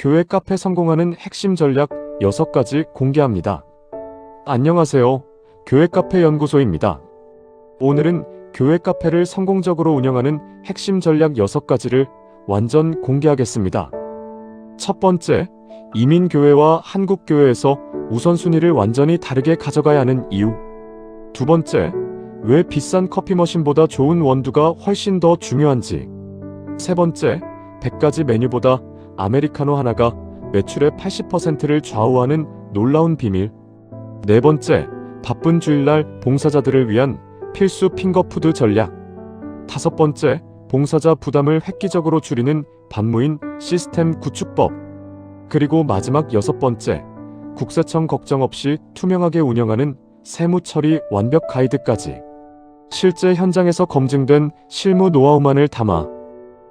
교회 카페 성공하는 핵심 전략 6가지 공개합니다. 안녕하세요. 교회 카페 연구소입니다. 오늘은 교회 카페를 성공적으로 운영하는 핵심 전략 6가지를 완전 공개하겠습니다. 첫 번째, 이민교회와 한국교회에서 우선순위를 완전히 다르게 가져가야 하는 이유. 두 번째, 왜 비싼 커피 머신보다 좋은 원두가 훨씬 더 중요한지. 세 번째, 100가지 메뉴보다 아메리카노 하나가 매출의 80%를 좌우하는 놀라운 비밀. 네 번째, 바쁜 주일날 봉사자들을 위한 필수 핑거푸드 전략. 다섯 번째, 봉사자 부담을 획기적으로 줄이는 반무인 시스템 구축법. 그리고 마지막 여섯 번째, 국세청 걱정 없이 투명하게 운영하는 세무 처리 완벽 가이드까지. 실제 현장에서 검증된 실무 노하우만을 담아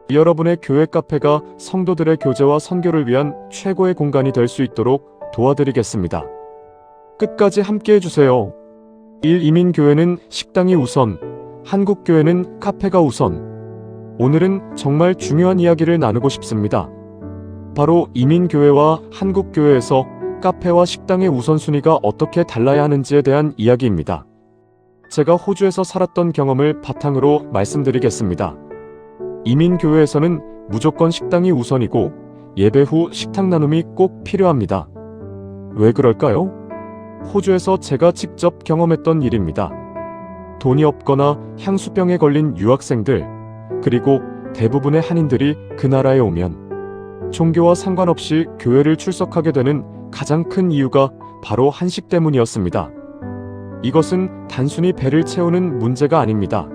여러분의 교회 카페가 성도들의 교제와 선교를 위한 최고의 공간이 될 수 있도록 도와드리겠습니다. 끝까지 함께 해주세요. 1. 이민교회는 식당이 우선, 한국교회는 카페가 우선. 오늘은 정말 중요한 이야기를 나누고 싶습니다. 바로 이민교회와 한국교회에서 카페와 식당의 우선순위가 어떻게 달라야 하는지에 대한 이야기입니다. 제가 호주에서 살았던 경험을 바탕으로 말씀드리겠습니다. 이민교회에서는 무조건 식당이 우선이고 예배 후 식탁 나눔이 꼭 필요합니다. 왜 그럴까요? 호주에서 제가 직접 경험했던 일입니다. 돈이 없거나 향수병에 걸린 유학생들, 그리고 대부분의 한인들이 그 나라에 오면 종교와 상관없이 교회를 출석하게 되는 가장 큰 이유가 바로 한식 때문이었습니다. 이것은 단순히 배를 채우는 문제가 아닙니다.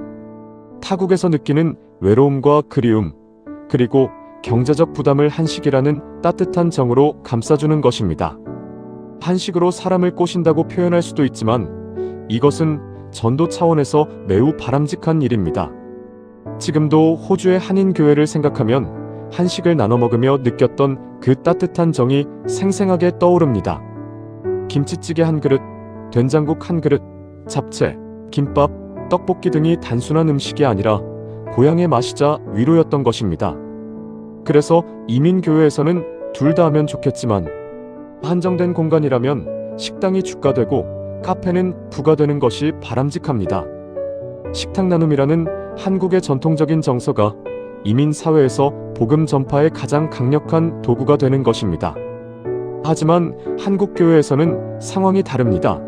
타국에서 느끼는 외로움과 그리움, 그리고 경제적 부담을 한식이라는 따뜻한 정으로 감싸주는 것입니다. 한식으로 사람을 꼬신다고 표현할 수도 있지만 이것은 전도 차원에서 매우 바람직한 일입니다. 지금도 호주의 한인 교회를 생각하면 한식을 나눠 먹으며 느꼈던 그 따뜻한 정이 생생하게 떠오릅니다. 김치찌개 한 그릇, 된장국 한 그릇, 잡채, 김밥, 떡볶이 등이 단순한 음식이 아니라 고향의 맛이자 위로였던 것입니다. 그래서 이민교회에서는 둘 다 하면 좋겠지만 한정된 공간이라면 식당이 주가 되고 카페는 부가 되는 것이 바람직합니다. 식탁 나눔이라는 한국의 전통적인 정서가 이민 사회에서 복음 전파의 가장 강력한 도구가 되는 것입니다. 하지만 한국 교회에서는 상황이 다릅니다.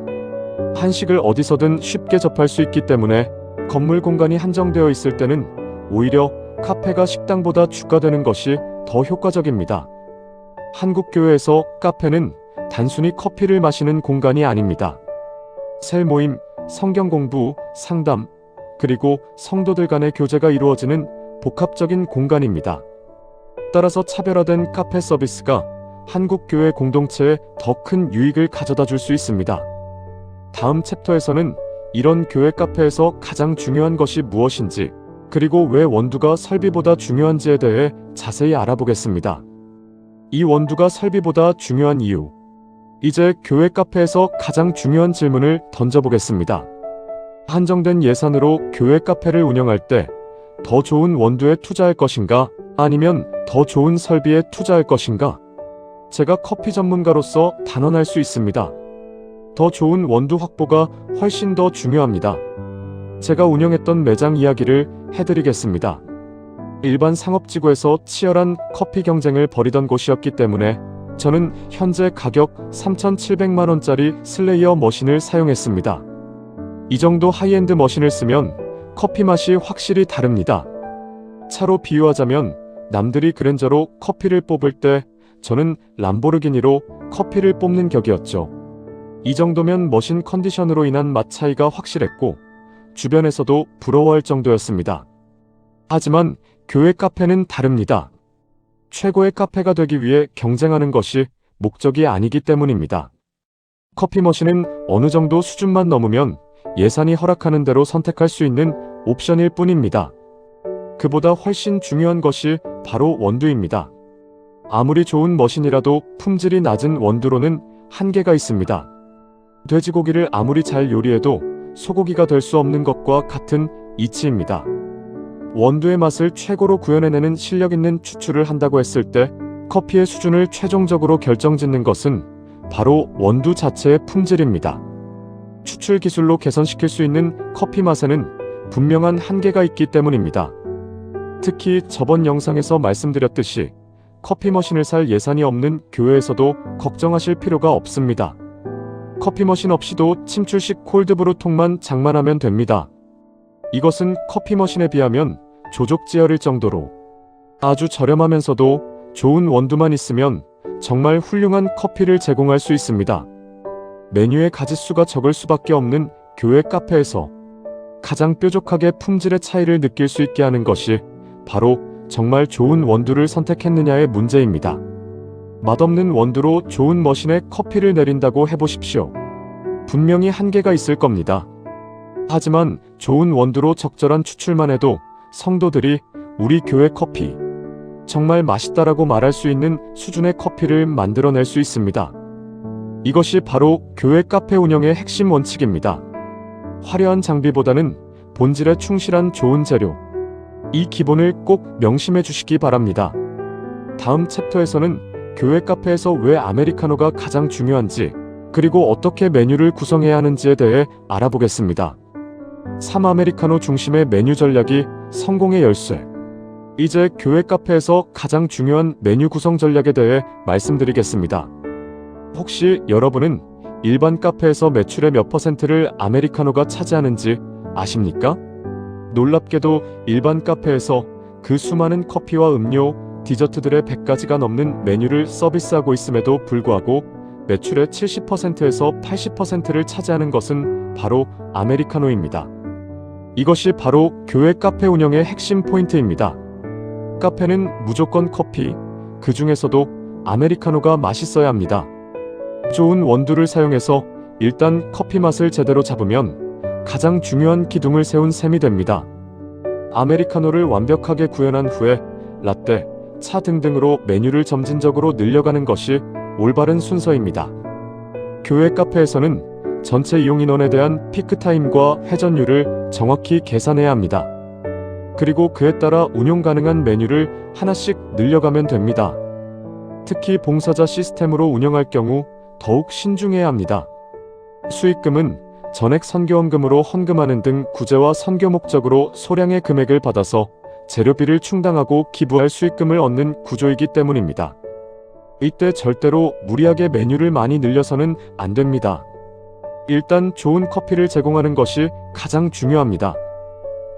한식을 어디서든 쉽게 접할 수 있기 때문에 건물 공간이 한정되어 있을 때는 오히려 카페가 식당보다 주가 되는 것이 더 효과적입니다. 한국 교회에서 카페는 단순히 커피를 마시는 공간이 아닙니다. 셀 모임, 성경 공부, 상담, 그리고 성도들 간의 교제가 이루어지는 복합적인 공간입니다. 따라서 차별화된 카페 서비스가 한국 교회 공동체에 더 큰 유익을 가져다 줄 수 있습니다. 다음 챕터에서는 이런 교회 카페에서 가장 중요한 것이 무엇인지, 그리고 왜 원두가 설비보다 중요한지에 대해 자세히 알아보겠습니다. 이 원두가 설비보다 중요한 이유. 이제 교회 카페에서 가장 중요한 질문을 던져보겠습니다. 한정된 예산으로 교회 카페를 운영할 때 더 좋은 원두에 투자할 것인가? 아니면 더 좋은 설비에 투자할 것인가? 제가 커피 전문가로서 단언할 수 있습니다. 더 좋은 원두 확보가 훨씬 더 중요합니다. 제가 운영했던 매장 이야기를 해드리겠습니다. 일반 상업지구에서 치열한 커피 경쟁을 벌이던 곳이었기 때문에 저는 현재 가격 3,700만원짜리 슬레이어 머신을 사용했습니다. 이 정도 하이엔드 머신을 쓰면 커피 맛이 확실히 다릅니다. 차로 비유하자면 남들이 그랜저로 커피를 뽑을 때 저는 람보르기니로 커피를 뽑는 격이었죠. 이 정도면 머신 컨디션으로 인한 맛 차이가 확실했고 주변에서도 부러워할 정도였습니다. 하지만 교회 카페는 다릅니다. 최고의 카페가 되기 위해 경쟁하는 것이 목적이 아니기 때문입니다. 커피 머신은 어느 정도 수준만 넘으면 예산이 허락하는 대로 선택할 수 있는 옵션일 뿐입니다. 그보다 훨씬 중요한 것이 바로 원두입니다. 아무리 좋은 머신이라도 품질이 낮은 원두로는 한계가 있습니다. 돼지고기를 아무리 잘 요리해도 소고기가 될 수 없는 것과 같은 이치입니다. 원두의 맛을 최고로 구현해내는 실력 있는 추출을 한다고 했을 때 커피의 수준을 최종적으로 결정짓는 것은 바로 원두 자체의 품질입니다. 추출 기술로 개선시킬 수 있는 커피 맛에는 분명한 한계가 있기 때문입니다. 특히 저번 영상에서 말씀드렸듯이 커피 머신을 살 예산이 없는 교회에서도 걱정하실 필요가 없습니다. 커피 머신 없이도 침출식 콜드브루 통만 장만하면 됩니다. 이것은 커피 머신에 비하면 조족지혈일 정도로 아주 저렴하면서도 좋은 원두만 있으면 정말 훌륭한 커피를 제공할 수 있습니다. 메뉴의 가짓수가 적을 수밖에 없는 교회 카페에서 가장 뾰족하게 품질의 차이를 느낄 수 있게 하는 것이 바로 정말 좋은 원두를 선택했느냐의 문제입니다. 맛없는 원두로 좋은 머신에 커피를 내린다고 해보십시오. 분명히 한계가 있을 겁니다. 하지만 좋은 원두로 적절한 추출만 해도 성도들이 우리 교회 커피 정말 맛있다라고 말할 수 있는 수준의 커피를 만들어낼 수 있습니다. 이것이 바로 교회 카페 운영의 핵심 원칙입니다. 화려한 장비보다는 본질에 충실한 좋은 재료. 이 기본을 꼭 명심해 주시기 바랍니다. 다음 챕터에서는 교회 카페에서 왜 아메리카노가 가장 중요한지, 그리고 어떻게 메뉴를 구성해야 하는지에 대해 알아보겠습니다. 3 아메리카노 중심의 메뉴 전략이 성공의 열쇠. 이제 교회 카페에서 가장 중요한 메뉴 구성 전략에 대해 말씀드리겠습니다. 혹시 여러분은 일반 카페에서 매출의 몇 퍼센트를 아메리카노가 차지하는지 아십니까? 놀랍게도 일반 카페에서 그 수많은 커피와 음료, 디저트들의 100가지가 넘는 메뉴를 서비스하고 있음에도 불구하고 매출의 70%에서 80%를 차지하는 것은 바로 아메리카노입니다. 이것이 바로 교회 카페 운영의 핵심 포인트입니다. 카페는 무조건 커피, 그 중에서도 아메리카노가 맛있어야 합니다. 좋은 원두를 사용해서 일단 커피 맛을 제대로 잡으면 가장 중요한 기둥을 세운 셈이 됩니다. 아메리카노를 완벽하게 구현한 후에 라떼, 차 등등으로 메뉴를 점진적으로 늘려가는 것이 올바른 순서입니다. 교회 카페에서는 전체 이용 인원에 대한 피크타임과 회전율을 정확히 계산해야 합니다. 그리고 그에 따라 운용 가능한 메뉴를 하나씩 늘려가면 됩니다. 특히 봉사자 시스템으로 운영할 경우 더욱 신중해야 합니다. 수익금은 전액 선교원금으로 헌금하는 등 구제와 선교 목적으로 소량의 금액을 받아서 재료비를 충당하고 기부할 수익금을 얻는 구조이기 때문입니다. 이때 절대로 무리하게 메뉴를 많이 늘려서는 안 됩니다. 일단 좋은 커피를 제공하는 것이 가장 중요합니다.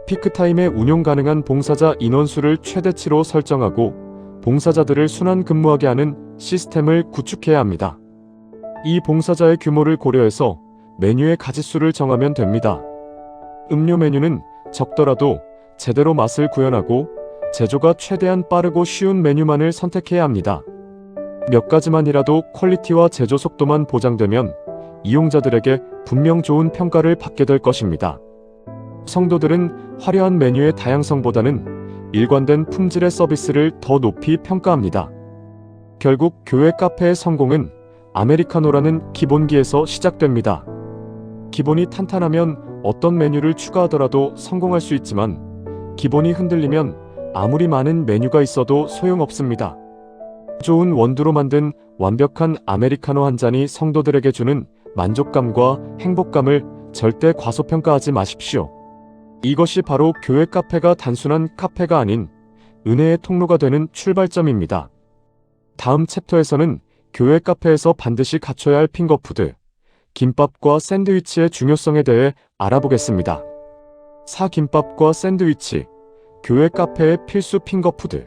피크타임에 운용 가능한 봉사자 인원수를 최대치로 설정하고 봉사자들을 순환 근무하게 하는 시스템을 구축해야 합니다. 이 봉사자의 규모를 고려해서 메뉴의 가짓수를 정하면 됩니다. 음료 메뉴는 적더라도 제대로 맛을 구현하고 제조가 최대한 빠르고 쉬운 메뉴만을 선택해야 합니다. 몇 가지만이라도 퀄리티와 제조 속도만 보장되면 이용자들에게 분명 좋은 평가를 받게 될 것입니다. 성도들은 화려한 메뉴의 다양성보다는 일관된 품질의 서비스를 더 높이 평가합니다. 결국 교회 카페의 성공은 아메리카노라는 기본기에서 시작됩니다. 기본이 탄탄하면 어떤 메뉴를 추가하더라도 성공할 수 있지만 기본이 흔들리면 아무리 많은 메뉴가 있어도 소용없습니다. 좋은 원두로 만든 완벽한 아메리카노 한 잔이 성도들에게 주는 만족감과 행복감을 절대 과소평가하지 마십시오. 이것이 바로 교회 카페가 단순한 카페가 아닌 은혜의 통로가 되는 출발점입니다. 다음 챕터에서는 교회 카페에서 반드시 갖춰야 할 핑거푸드, 김밥과 샌드위치의 중요성에 대해 알아보겠습니다. 사김밥과 샌드위치, 교회 카페의 필수 핑거푸드.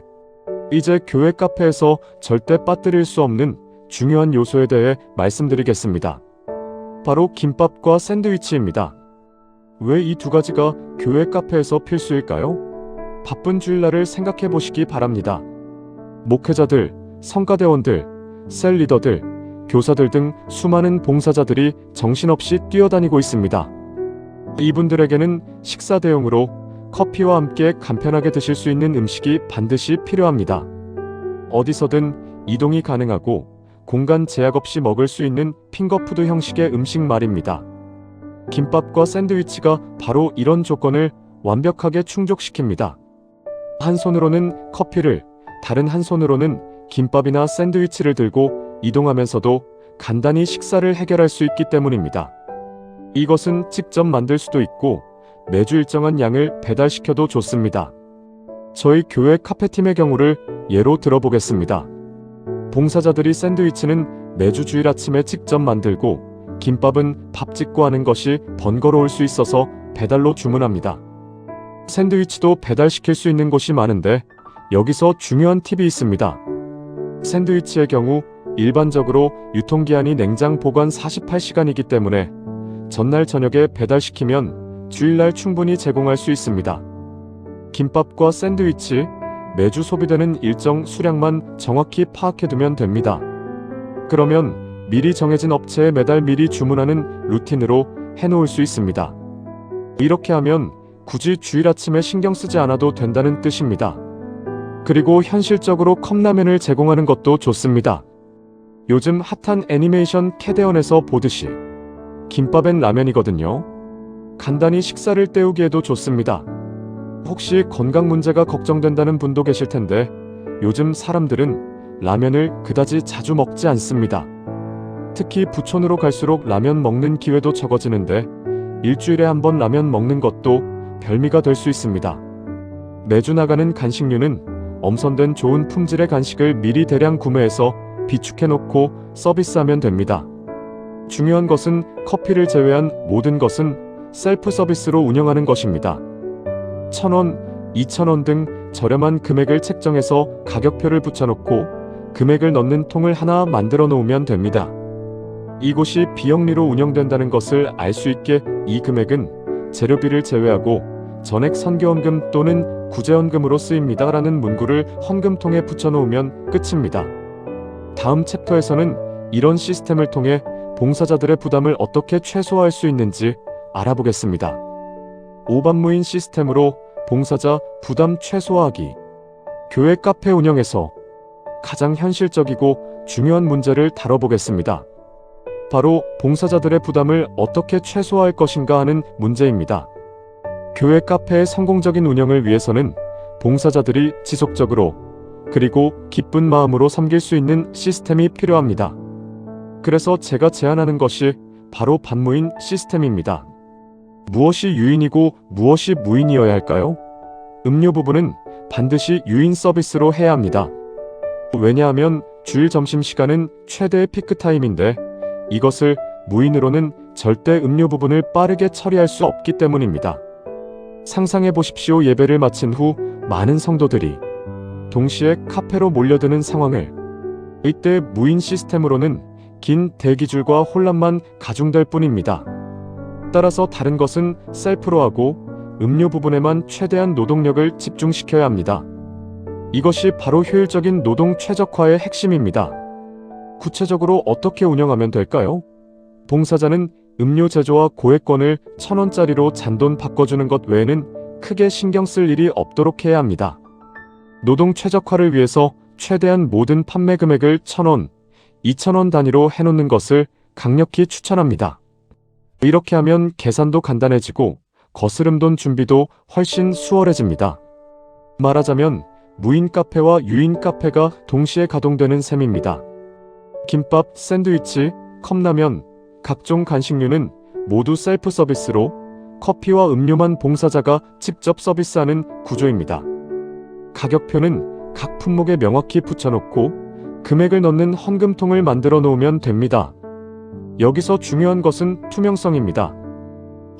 이제 교회 카페에서 절대 빠뜨릴 수 없는 중요한 요소에 대해 말씀드리겠습니다. 바로 김밥과 샌드위치입니다. 왜 이 두 가지가 교회 카페에서 필수일까요? 바쁜 주일날을 생각해 보시기 바랍니다. 목회자들, 성가대원들, 셀 리더들, 교사들 등 수많은 봉사자들이 정신없이 뛰어다니고 있습니다. 이분들에게는 식사 대용으로 커피와 함께 간편하게 드실 수 있는 음식이 반드시 필요합니다. 어디서든 이동이 가능하고 공간 제약 없이 먹을 수 있는 핑거푸드 형식의 음식 말입니다. 김밥과 샌드위치가 바로 이런 조건을 완벽하게 충족시킵니다. 한 손으로는 커피를, 다른 한 손으로는 김밥이나 샌드위치를 들고 이동하면서도 간단히 식사를 해결할 수 있기 때문입니다. 이것은 직접 만들 수도 있고 매주 일정한 양을 배달시켜도 좋습니다. 저희 교회 카페팀의 경우를 예로 들어보겠습니다. 봉사자들이 샌드위치는 매주 주일 아침에 직접 만들고 김밥은 밥 짓고 하는 것이 번거로울 수 있어서 배달로 주문합니다. 샌드위치도 배달시킬 수 있는 곳이 많은데 여기서 중요한 팁이 있습니다. 샌드위치의 경우 일반적으로 유통기한이 냉장 보관 48시간이기 때문에 전날 저녁에 배달시키면 주일날 충분히 제공할 수 있습니다. 김밥과 샌드위치, 매주 소비되는 일정 수량만 정확히 파악해두면 됩니다. 그러면 미리 정해진 업체에 매달 미리 주문하는 루틴으로 해놓을 수 있습니다. 이렇게 하면 굳이 주일 아침에 신경 쓰지 않아도 된다는 뜻입니다. 그리고 현실적으로 컵라면을 제공하는 것도 좋습니다. 요즘 핫한 애니메이션 캐데언에서 보듯이 김밥엔 라면이거든요. 간단히 식사를 때우기에도 좋습니다. 혹시 건강 문제가 걱정된다는 분도 계실 텐데 요즘 사람들은 라면을 그다지 자주 먹지 않습니다. 특히 부촌으로 갈수록 라면 먹는 기회도 적어지는데 일주일에 한 번 라면 먹는 것도 별미가 될 수 있습니다. 매주 나가는 간식류는 엄선된 좋은 품질의 간식을 미리 대량 구매해서 비축해 놓고 서비스하면 됩니다. 중요한 것은 커피를 제외한 모든 것은 셀프 서비스로 운영하는 것입니다. 1000원, 2000원 등 저렴한 금액을 책정해서 가격표를 붙여놓고 금액을 넣는 통을 하나 만들어 놓으면 됩니다. 이곳이 비영리로 운영된다는 것을 알 수 있게 이 금액은 재료비를 제외하고 전액 선교원금 또는 구제원금으로 쓰입니다 라는 문구를 헌금통에 붙여놓으면 끝입니다. 다음 챕터에서는 이런 시스템을 통해 봉사자들의 부담을 어떻게 최소화할 수 있는지 알아보겠습니다. 오반무인 시스템으로 봉사자 부담 최소화하기. 교회 카페 운영에서 가장 현실적이고 중요한 문제를 다뤄보겠습니다. 바로 봉사자들의 부담을 어떻게 최소화할 것인가 하는 문제입니다. 교회 카페의 성공적인 운영을 위해서는 봉사자들이 지속적으로 그리고 기쁜 마음으로 섬길 수 있는 시스템이 필요합니다. 그래서 제가 제안하는 것이 바로 반무인 시스템입니다. 무엇이 유인이고 무엇이 무인이어야 할까요? 음료 부분은 반드시 유인 서비스로 해야 합니다. 왜냐하면 주일 점심시간은 최대의 피크타임인데 이것을 무인으로는 절대 음료 부분을 빠르게 처리할 수 없기 때문입니다. 상상해 보십시오. 예배를 마친 후 많은 성도들이 동시에 카페로 몰려드는 상황을 이때 무인 시스템으로는 긴 대기줄과 혼란만 가중될 뿐입니다. 따라서 다른 것은 셀프로 하고 음료 부분에만 최대한 노동력을 집중시켜야 합니다. 이것이 바로 효율적인 노동 최적화의 핵심입니다. 구체적으로 어떻게 운영하면 될까요? 봉사자는 음료 제조와 고액권을 천원짜리로 잔돈 바꿔주는 것 외에는 크게 신경 쓸 일이 없도록 해야 합니다. 노동 최적화를 위해서 최대한 모든 판매 금액을 천원, 이천원 단위로 해놓는 것을 강력히 추천합니다. 이렇게 하면 계산도 간단해지고 거스름 돈 준비도 훨씬 수월해집니다. 말하자면 무인 카페와 유인 카페가 동시에 가동되는 셈입니다. 김밥, 샌드위치, 컵라면, 각종 간식류는 모두 셀프 서비스로 커피와 음료만 봉사자가 직접 서비스하는 구조입니다. 가격표는 각 품목에 명확히 붙여놓고 금액을 넣는 헌금통을 만들어 놓으면 됩니다. 여기서 중요한 것은 투명성입니다.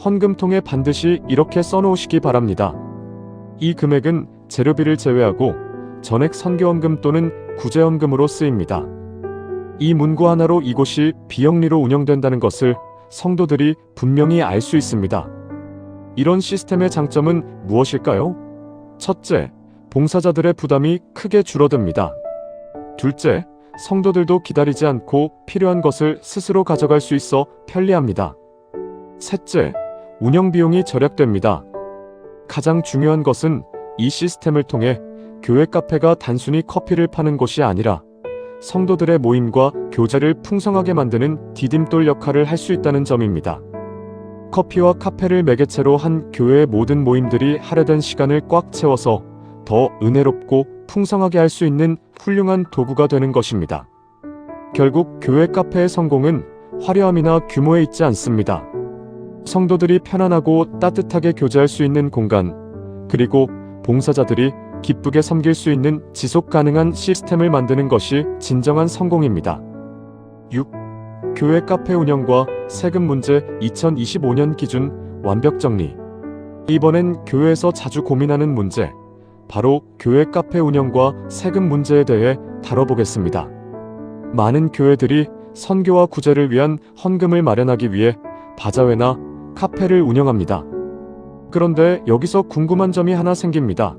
헌금통에 반드시 이렇게 써놓으시기 바랍니다. 이 금액은 재료비를 제외하고 전액 선교원금 또는 구제원금으로 쓰입니다. 이 문구 하나로 이곳이 비영리로 운영된다는 것을 성도들이 분명히 알 수 있습니다. 이런 시스템의 장점은 무엇일까요? 첫째, 봉사자들의 부담이 크게 줄어듭니다. 둘째, 성도들도 기다리지 않고 필요한 것을 스스로 가져갈 수 있어 편리합니다. 셋째, 운영 비용이 절약됩니다. 가장 중요한 것은 이 시스템을 통해 교회 카페가 단순히 커피를 파는 곳이 아니라 성도들의 모임과 교제를 풍성하게 만드는 디딤돌 역할을 할 수 있다는 점입니다. 커피와 카페를 매개체로 한 교회의 모든 모임들이 할애된 시간을 꽉 채워서 더 은혜롭고 풍성하게 할 수 있는 훌륭한 도구가 되는 것입니다. 결국 교회 카페의 성공은 화려함이나 규모에 있지 않습니다. 성도들이 편안하고 따뜻하게 교제할 수 있는 공간, 그리고 봉사자들이 기쁘게 섬길 수 있는 지속 가능한 시스템을 만드는 것이 진정한 성공입니다. 6. 교회 카페 운영과 세금 문제 2025년 기준 완벽 정리. 이번엔 교회에서 자주 고민하는 문제, 바로 교회 카페 운영과 세금 문제에 대해 다뤄보겠습니다. 많은 교회들이 선교와 구제를 위한 헌금을 마련하기 위해 바자회나 카페를 운영합니다. 그런데 여기서 궁금한 점이 하나 생깁니다.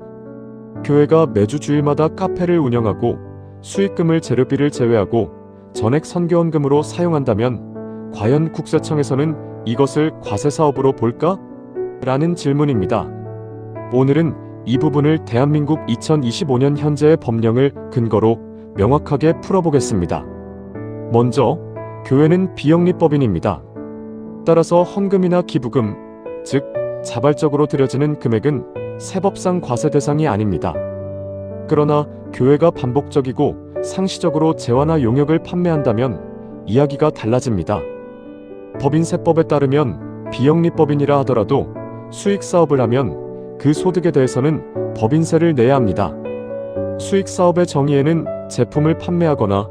교회가 매주 주일마다 카페를 운영하고 수익금을 재료비를 제외하고 전액 선교헌금으로 사용한다면 과연 국세청에서는 이것을 과세 사업으로 볼까? 라는 질문입니다. 오늘은 이 부분을 대한민국 2025년 현재의 법령을 근거로 명확하게 풀어보겠습니다. 먼저, 교회는 비영리법인입니다. 따라서 헌금이나 기부금, 즉, 자발적으로 드려지는 금액은 세법상 과세 대상이 아닙니다. 그러나 교회가 반복적이고 상시적으로 재화나 용역을 판매한다면 이야기가 달라집니다. 법인세법에 따르면 비영리법인이라 하더라도 수익 사업을 하면 그 소득에 대해서는 법인세를 내야 합니다. 수익 사업의 정의에는 제품을 판매하거나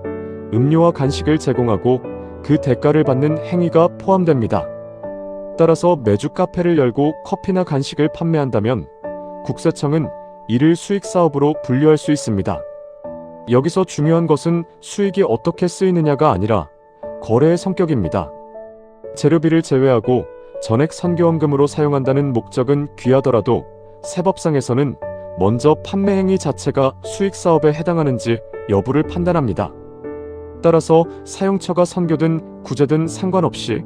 음료와 간식을 제공하고 그 대가를 받는 행위가 포함됩니다. 따라서 매주 카페를 열고 커피나 간식을 판매한다면 국세청은 이를 수익 사업으로 분류할 수 있습니다. 여기서 중요한 것은 수익이 어떻게 쓰이느냐가 아니라 거래의 성격입니다. 재료비를 제외하고 전액 선교원금으로 사용한다는 목적은 귀하더라도 세법상에서는 먼저 판매 행위 자체가 수익 사업에 해당하는지 여부를 판단합니다. 따라서 사용처가 선교든 구제든 상관없이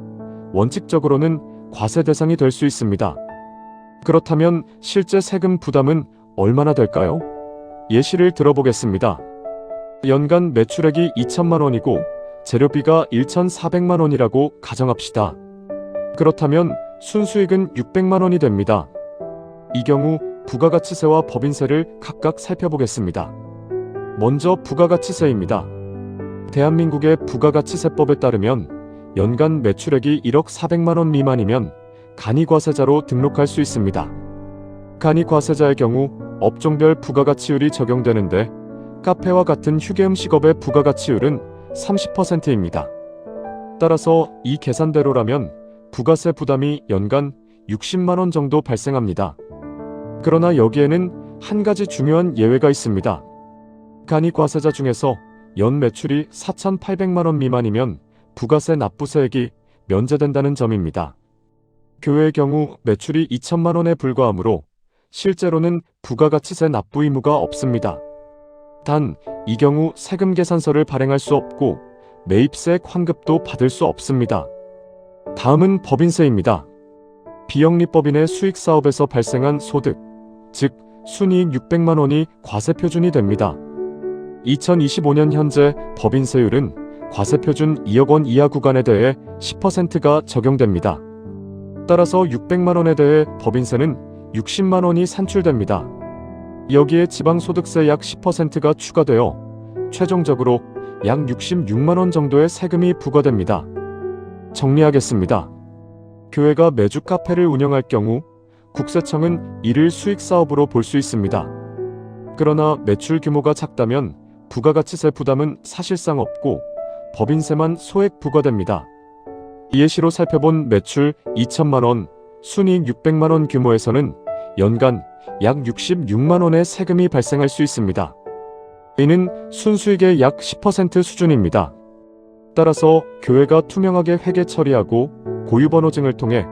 원칙적으로는 과세 대상이 될 수 있습니다. 그렇다면 실제 세금 부담은 얼마나 될까요? 예시를 들어보겠습니다. 연간 매출액이 2천만 원이고 재료비가 1,400만 원이라고 가정합시다. 그렇다면 순수익은 600만 원이 됩니다. 이 경우 부가가치세와 법인세를 각각 살펴보겠습니다. 먼저 부가가치세입니다. 대한민국의 부가가치세법에 따르면 연간 매출액이 1억 400만 원 미만이면 간이과세자로 등록할 수 있습니다. 간이과세자의 경우 업종별 부가가치율이 적용되는데 카페와 같은 휴게음식업의 부가가치율은 30%입니다. 따라서 이 계산대로라면 부가세 부담이 연간 60만 원 정도 발생합니다. 그러나 여기에는 한 가지 중요한 예외가 있습니다. 간이 과세자 중에서 연 매출이 4,800만 원 미만이면 부가세 납부세액이 면제된다는 점입니다. 교회의 경우 매출이 2천만 원에 불과하므로 실제로는 부가가치세 납부 의무가 없습니다. 단, 이 경우 세금 계산서를 발행할 수 없고 매입세 환급도 받을 수 없습니다. 다음은 법인세입니다. 비영리법인의 수익 사업에서 발생한 소득, 즉 순이익 600만 원이 과세 표준이 됩니다. 2025년 현재 법인세율은 과세 표준 2억 원 이하 구간에 대해 10%가 적용됩니다. 따라서 600만 원에 대해 법인세는 60만 원이 산출됩니다. 여기에 지방소득세 약 10%가 추가되어 최종적으로 약 66만 원 정도의 세금이 부과됩니다. 정리하겠습니다. 교회가 매주 카페를 운영할 경우 국세청은 이를 수익 사업으로 볼 수 있습니다. 그러나 매출 규모가 작다면 부가가치세 부담은 사실상 없고 법인세만 소액 부과됩니다. 예시로 살펴본 매출 2천만 원, 순이익 600만 원 규모에서는 연간 약 66만 원의 세금이 발생할 수 있습니다. 이는 순수익의 약 10% 수준입니다. 따라서 교회가 투명하게 회계 처리하고 고유번호증을 통해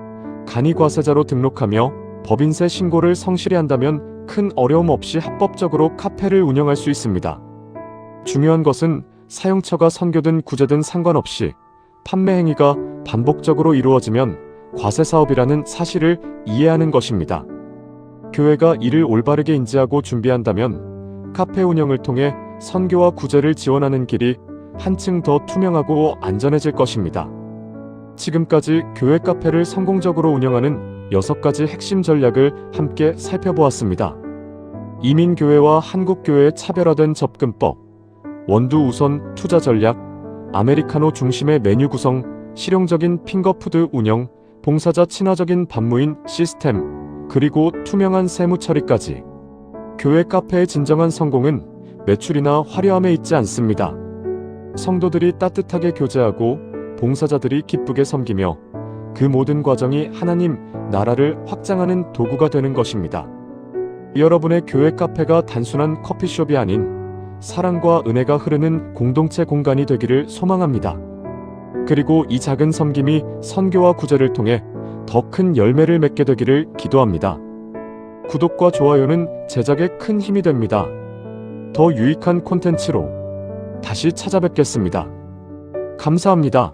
간이과세자로 등록하며 법인세 신고를 성실히 한다면 큰 어려움 없이 합법적으로 카페를 운영할 수 있습니다. 중요한 것은 사용처가 선교든 구제든 상관없이 판매 행위가 반복적으로 이루어지면 과세 사업이라는 사실을 이해하는 것입니다. 교회가 이를 올바르게 인지하고 준비한다면 카페 운영을 통해 선교와 구제를 지원하는 길이 한층 더 투명하고 안전해질 것입니다. 지금까지 교회 카페를 성공적으로 운영하는 6가지 핵심 전략을 함께 살펴보았습니다. 이민교회와 한국교회의 차별화된 접근법, 원두 우선 투자 전략, 아메리카노 중심의 메뉴 구성, 실용적인 핑거푸드 운영, 봉사자 친화적인 반무인 시스템, 그리고 투명한 세무 처리까지. 교회 카페의 진정한 성공은 매출이나 화려함에 있지 않습니다. 성도들이 따뜻하게 교제하고 봉사자들이 기쁘게 섬기며 그 모든 과정이 하나님 나라를 확장하는 도구가 되는 것입니다. 여러분의 교회 카페가 단순한 커피숍이 아닌 사랑과 은혜가 흐르는 공동체 공간이 되기를 소망합니다. 그리고 이 작은 섬김이 선교와 구제를 통해 더 큰 열매를 맺게 되기를 기도합니다. 구독과 좋아요는 제작에 큰 힘이 됩니다. 더 유익한 콘텐츠로 다시 찾아뵙겠습니다. 감사합니다.